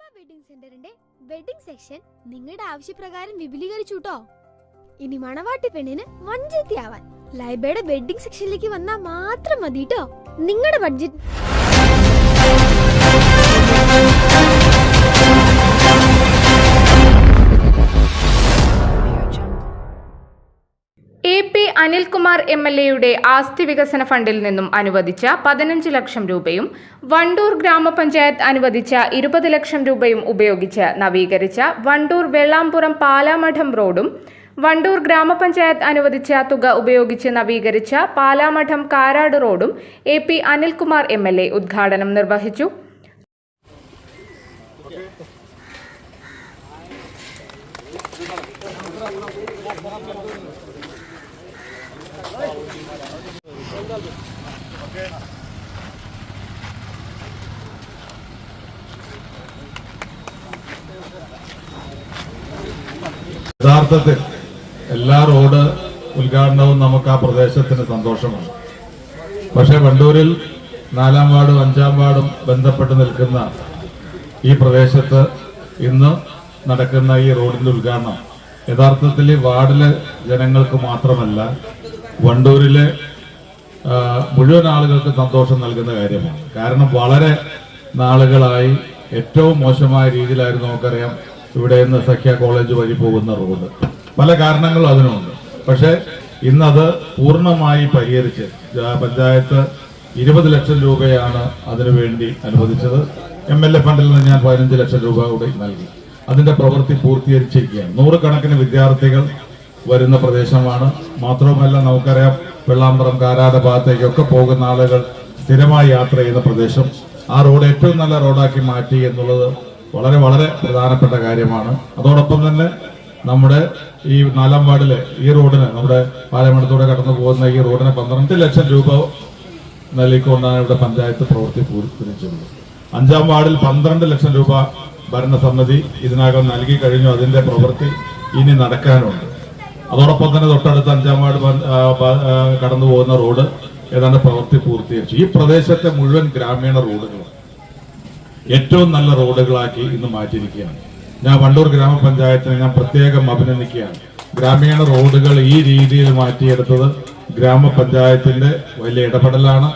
Wedding സെന്ററിന്റെ wedding section നിങ്ങളുടെ ആവശ്യപ്രകാരം വിപുലീകരിച്ചു കേട്ടോ ഇനി മണവാട്ടി പെണ്ണിന് വഞ്ചത്തിയാവാൻ ലൈബയുടെ വെഡിങ് സെക്ഷനിലേക്ക് വന്നാൽ മാത്രം മതി കേട്ടോ നിങ്ങളുടെ budget P Anilkumar M L എയുടെ ആസ്തി വികസന ഫണ്ടിൽ നിന്നും അനുവദിച്ച പതിനഞ്ച് ലക്ഷം രൂപയും വണ്ടൂർ ഗ്രാമപഞ്ചായത്ത് അനുവദിച്ച ഇരുപത് ലക്ഷം രൂപയും ഉപയോഗിച്ച് നവീകരിച്ച വണ്ടൂർ വെള്ളാമ്പുറം പാലാമഠം റോഡും വണ്ടൂർ ഗ്രാമപഞ്ചായത്ത് അനുവദിച്ച തുക ഉപയോഗിച്ച് നവീകരിച്ച പാലാമഠം കാരാട് റോഡും A P Anilkumar M L A ഉദ്ഘാടനം നിർവഹിച്ചു. യഥാർത്ഥത്തിൽ എല്ലാ റോഡ് ഉദ്ഘാടനവും നമുക്ക് ആ പ്രദേശത്തിന് സന്തോഷമാണ്. പക്ഷെ വണ്ടൂരിൽ നാലാം വാർഡും അഞ്ചാം വാർഡും ബന്ധപ്പെട്ട് നിൽക്കുന്ന ഈ പ്രദേശത്ത് ഇന്ന് നടക്കുന്ന ഈ റോഡിന്റെ ഉദ്ഘാടനം യഥാർത്ഥത്തിൽ വാർഡിലെ ജനങ്ങൾക്ക് മാത്രമല്ല വണ്ടൂരിലെ മുഴുവൻ ആളുകൾക്ക് സന്തോഷം നൽകുന്ന കാര്യമാണ്. കാരണം വളരെ നാളുകളായി ഏറ്റവും മോശമായ രീതിയിലായിരുന്നു നമുക്കറിയാം ഇവിടെ നിന്ന് സഖ്യ കോളേജ് വഴി പോകുന്ന റോഡ്. പല കാരണങ്ങളും അതിനുണ്ട്. പക്ഷേ ഇന്നത് പൂർണമായി പരിഹരിച്ച് പഞ്ചായത്ത് ഇരുപത് ലക്ഷം രൂപയാണ് അതിനുവേണ്ടി അനുവദിച്ചത്. എം എൽ എ ഫണ്ടിൽ നിന്ന് ഞാൻ പതിനഞ്ച് ലക്ഷം രൂപ കൂടി നൽകി. അതിന്റെ പ്രവൃത്തി പൂർത്തീകരിച്ചിരിക്കുകയാണ്. നൂറുകണക്കിന് വിദ്യാർത്ഥികൾ വരുന്ന പ്രദേശമാണ്. മാത്രവുമല്ല നമുക്കറിയാം വെള്ളാമ്പറം കാരാട് ഭാഗത്തേക്കൊക്കെ പോകുന്ന ആളുകൾ സ്ഥിരമായി യാത്ര ചെയ്യുന്ന പ്രദേശം. ആ റോഡ് ഏറ്റവും നല്ല റോഡാക്കി മാറ്റി എന്നുള്ളത് വളരെ വളരെ പ്രധാനപ്പെട്ട കാര്യമാണ്. അതോടൊപ്പം തന്നെ നമ്മുടെ ഈ നാലാം വാർഡിലെ ഈ റോഡിന് നമ്മുടെ പാലമടത്തൂടെ കടന്നു പോകുന്ന ഈ റോഡിന് പന്ത്രണ്ട് ലക്ഷം രൂപ നൽകിക്കൊണ്ടാണ് ഇവിടെ പഞ്ചായത്ത് പ്രവൃത്തി പൂരിപ്പിച്ചത് അഞ്ചാം വാർഡിൽ പന്ത്രണ്ട് ലക്ഷം രൂപ ഭരണസമിതി ഇതിനകം നൽകി കഴിഞ്ഞു. അതിന്റെ പ്രവൃത്തി ഇനി നടക്കാനുണ്ട്. അതോടൊപ്പം തന്നെ തൊട്ടടുത്ത് അഞ്ചാം വാർഡ് കടന്നു പോകുന്ന റോഡ് ഏതാണ്ട് പ്രവൃത്തി പൂർത്തീകരിച്ചു. ഈ പ്രദേശത്തെ മുഴുവൻ ഗ്രാമീണ റോഡുകൾ ഏറ്റവും നല്ല റോഡുകളാക്കി ഇന്ന് മാറ്റിയിരിക്കുകയാണ്. ഞാൻ വണ്ടൂർ ഗ്രാമപഞ്ചായത്തിനെ ഞാൻ പ്രത്യേകം അഭിനന്ദിക്കുകയാണ്. ഗ്രാമീണ റോഡുകൾ ഈ രീതിയിൽ മാറ്റിയെടുത്തത് ഗ്രാമപഞ്ചായത്തിന്റെ വലിയ ഇടപെടലാണ്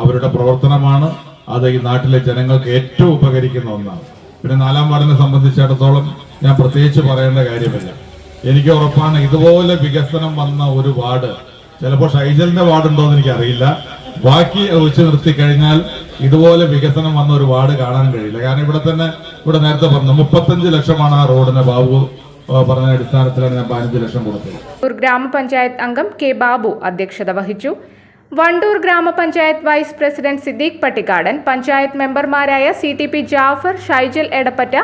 അവരുടെ പ്രവർത്തനമാണ് അത് ഈ നാട്ടിലെ ജനങ്ങൾക്ക് ഏറ്റവും ഉപകരിക്കുന്ന ഒന്നാണ്. പിന്നെ നാലാം വാർഡിനെ സംബന്ധിച്ചിടത്തോളം ഞാൻ പ്രത്യേകിച്ച് പറയേണ്ട കാര്യമില്ല. എനിക്ക് ഉറപ്പാണ് ഇതുപോലെ വികസനം വന്ന ഒരു വാർഡ് ചിലപ്പോൾ ഷൈജലിന്റെ വാർഡ് ഉണ്ടോ എന്ന് എനിക്കറിയില്ല. ബാക്കി വെച്ച് നിർത്തി കഴിഞ്ഞാൽ ഇതുപോലെ വികസനം വന്ന ഒരു വാർഡ് കാണാൻ കഴിയില്ല. കാരണം ഇവിടെ തന്നെ ഇവിടെ നേരത്തെ പറഞ്ഞു മുപ്പത്തഞ്ച് ലക്ഷമാണ് ആ റോഡിന് ബാബു പറഞ്ഞ അടിസ്ഥാനത്തിലാണ് ഞാൻ പതിനഞ്ച് ലക്ഷം കൊടുത്തത്. ഗ്രാമപഞ്ചായത്ത് അംഗം കെ ബാബു അധ്യക്ഷത വഹിച്ചു. വണ്ടൂർ ഗ്രാമപഞ്ചായത്ത് വൈസ് പ്രസിഡന്റ് സിദ്ദീഖ് പട്ടിക്കാടൻ പഞ്ചായത്ത് മെമ്പർമാരായ C T P Jafar Shaijal Edappatta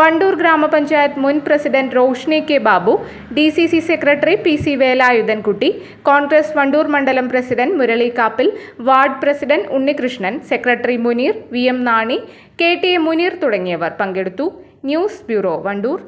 Wandoor ഗ്രാമപഞ്ചായത്ത് മുൻ president Roshni K Babu D C C secretary P C Velayudhankutty Congress Wandoor മണ്ഡലം president Murali Kappil ward president Unnikrishnan secretary Muneer V M Nani K T A Muneer തുടങ്ങിയവർ പങ്കെടുത്തു. News bureau Wandoor.